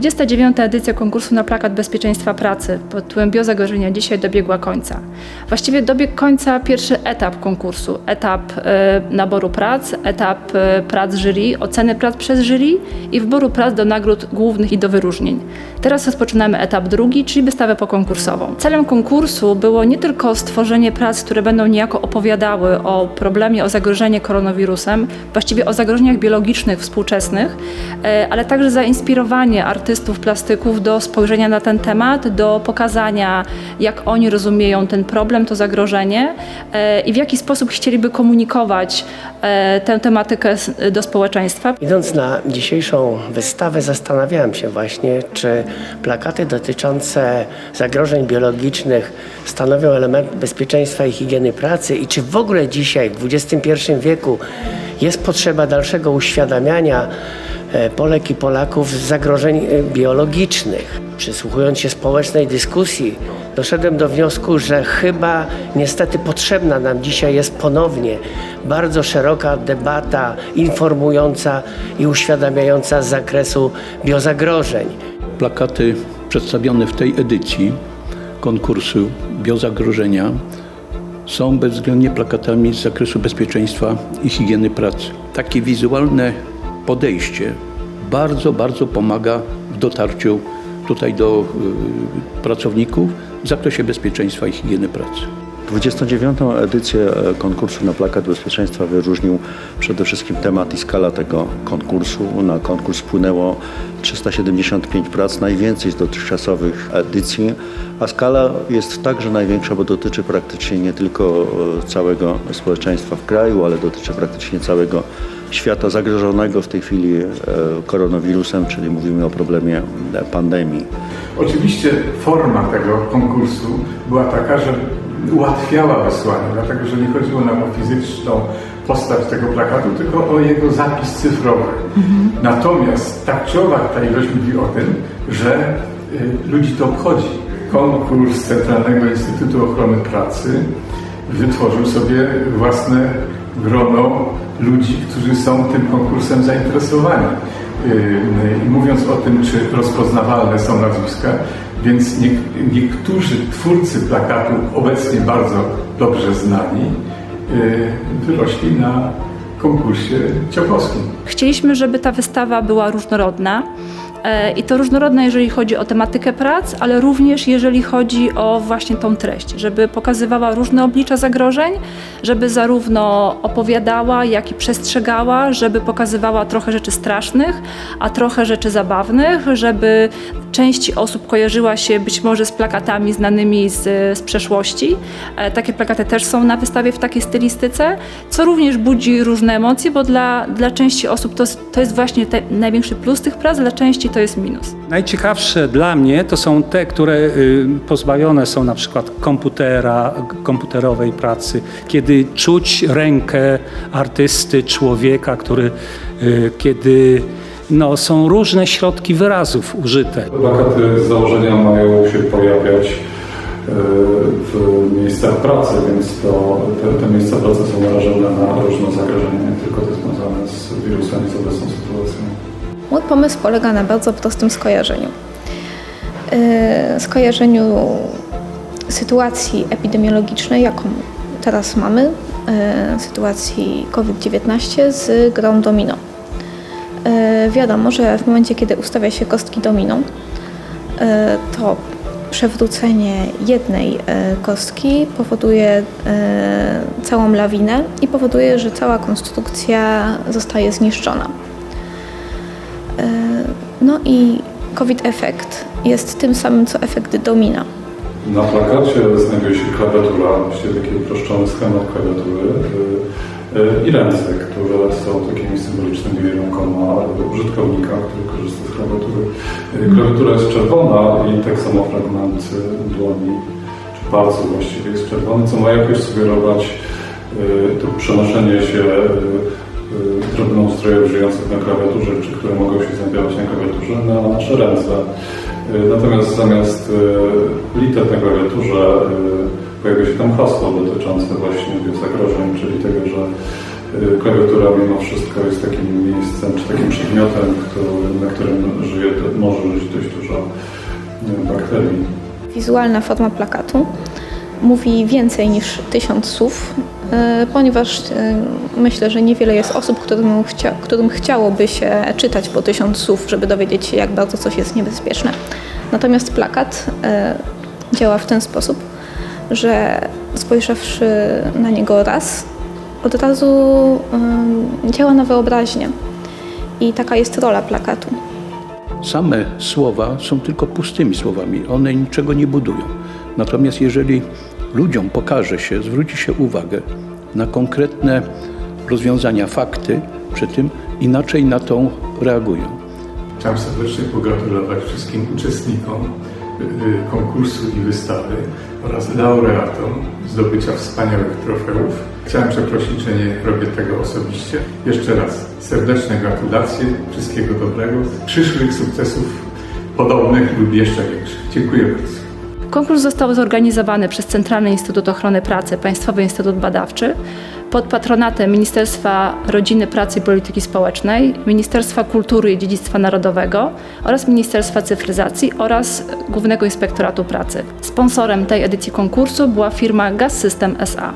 29. edycja konkursu na plakat bezpieczeństwa pracy pod tytułem Biozagrożenia dzisiaj dobiegła końca. Właściwie dobiegł końca pierwszy etap konkursu. Etap e, naboru prac, etap e, prac jury, oceny prac przez jury i wyboru prac do nagród głównych i do wyróżnień. Teraz rozpoczynamy etap drugi, czyli wystawę pokonkursową. Celem konkursu było nie tylko stworzenie prac, które będą niejako opowiadały o problemie, o zagrożeniu koronawirusem, właściwie o zagrożeniach biologicznych współczesnych, e, ale także zainspirowanie artystów, plastyków do spojrzenia na ten temat, do pokazania, jak oni rozumieją ten problem, to zagrożenie e, i w jaki sposób chcieliby komunikować e, tę tematykę do społeczeństwa. Idąc na dzisiejszą wystawę, zastanawiałem się właśnie, czy plakaty dotyczące zagrożeń biologicznych stanowią element bezpieczeństwa i higieny pracy i czy w ogóle dzisiaj, w XXI wieku, jest potrzeba dalszego uświadamiania Polek i Polaków zagrożeń e, biologicznych. Przysłuchując się społecznej dyskusji, doszedłem do wniosku, że chyba niestety potrzebna nam dzisiaj jest ponownie bardzo szeroka debata informująca i uświadamiająca z zakresu biozagrożeń. Plakaty przedstawione w tej edycji konkursu Biozagrożenia są bezwzględnie plakatami z zakresu bezpieczeństwa i higieny pracy. Takie wizualne podejście bardzo, bardzo pomaga w dotarciu tutaj do y, pracowników w zakresie bezpieczeństwa i higieny pracy. 29. edycję e, konkursu na plakat bezpieczeństwa wyróżnił przede wszystkim temat i skala tego konkursu. Na konkurs wpłynęło 375 prac, najwięcej z dotychczasowych edycji, a skala jest także największa, bo dotyczy praktycznie nie tylko e, całego społeczeństwa w kraju, ale dotyczy praktycznie całego świata zagrożonego w tej chwili e, koronawirusem, czyli mówimy o problemie pandemii. Oczywiście forma tego konkursu była taka, że ułatwiała wysłanie, dlatego że nie chodziło nam o fizyczną postać tego plakatu, tylko o jego zapis cyfrowy. Natomiast tak czy owak ta ilość mówi o tym, że y, ludzi to obchodzi. Konkurs Centralnego Instytutu Ochrony Pracy wytworzył sobie własne grono ludzi, którzy są tym konkursem zainteresowani. Yy, I mówiąc o tym, czy rozpoznawalne są nazwiska, więc nie, niektórzy twórcy plakatu, obecnie bardzo dobrze znani, yy, wyrośli na konkursie ciopowskim. Chcieliśmy, żeby ta wystawa była różnorodna. E, I to różnorodna, jeżeli chodzi o tematykę prac, ale również jeżeli chodzi o właśnie tą treść, żeby pokazywała różne oblicza zagrożeń, żeby zarówno opowiadała, jak i przestrzegała, żeby pokazywała trochę rzeczy strasznych, a trochę rzeczy zabawnych, żeby część osób kojarzyła się być może z plakatami znanymi z, z przeszłości. E, Takie plakaty też są na wystawie w takiej stylistyce, co również budzi różne emocje, bo dla, dla części osób to, to jest właśnie te, największy plus tych prac, dla części to jest minus. Najciekawsze dla mnie to są te, które y, pozbawione są na przykład komputera, komputerowej pracy, kiedy czuć rękę artysty, człowieka, który, y, kiedy no, są różne środki wyrazów użyte. Plakaty z założenia mają się pojawiać e, w miejscach pracy, więc to, te, te miejsca pracy są narażone na różne zagrożenia, nie tylko te związane z wirusem i z obecną sytuacją. Mój pomysł polega na bardzo prostym skojarzeniu. Yy, Skojarzeniu sytuacji epidemiologicznej, jaką teraz mamy, yy, sytuacji COVID-19 z grą domino. Yy, Wiadomo, że w momencie, kiedy ustawia się kostki domino, to przewrócenie jednej kostki powoduje całą lawinę i powoduje, że cała konstrukcja zostaje zniszczona. No i COVID efekt jest tym samym co efekt domina. Na plakacie znajduje się klawiatura, właściwie taki uproszczony schemat klawiatury y, y, i ręce, które są takimi symbolicznymi rękoma użytkownika, który korzysta z klawiatury. Klawiatura jest czerwona i tak samo fragment dłoni, czy palców właściwie jest czerwony, co ma jakoś sugerować to przenoszenie się y, drobnoustrojów żyjących na klawiaturze, czy które mogą się znajdować na klawiaturze, na nasze ręce. Y, Natomiast zamiast y, liter na klawiaturze pojawia się tam hasło dotyczące właśnie tych zagrożeń, czyli tego, że klawiatura mimo wszystko jest takim miejscem, czy takim przedmiotem, na którym żyje, może żyć dość dużo bakterii. Wizualna forma plakatu mówi więcej niż tysiąc słów, e, ponieważ e, myślę, że niewiele jest osób, którym, chcia, którym chciałoby się czytać po tysiąc słów, żeby dowiedzieć się, jak bardzo coś jest niebezpieczne. Natomiast plakat e, działa w ten sposób, że spojrzawszy na niego raz, od razu działa na wyobraźnię. I taka jest rola plakatu. Same słowa są tylko pustymi słowami, one niczego nie budują. Natomiast jeżeli ludziom pokaże się, zwróci się uwagę na konkretne rozwiązania, fakty, przy tym inaczej na to reagują. Chciałem serdecznie pogratulować wszystkim uczestnikom y, y, konkursu i wystawy oraz laureatom zdobycia wspaniałych trofeów. Chciałem przeprosić, że nie robię tego osobiście. Jeszcze raz serdeczne gratulacje, wszystkiego dobrego, przyszłych sukcesów podobnych lub jeszcze większych. Dziękuję bardzo. Konkurs został zorganizowany przez Centralny Instytut Ochrony Pracy, Państwowy Instytut Badawczy pod patronatem Ministerstwa Rodziny, Pracy i Polityki Społecznej, Ministerstwa Kultury i Dziedzictwa Narodowego oraz Ministerstwa Cyfryzacji oraz Głównego Inspektoratu Pracy. Sponsorem tej edycji konkursu była firma Gaz System SA.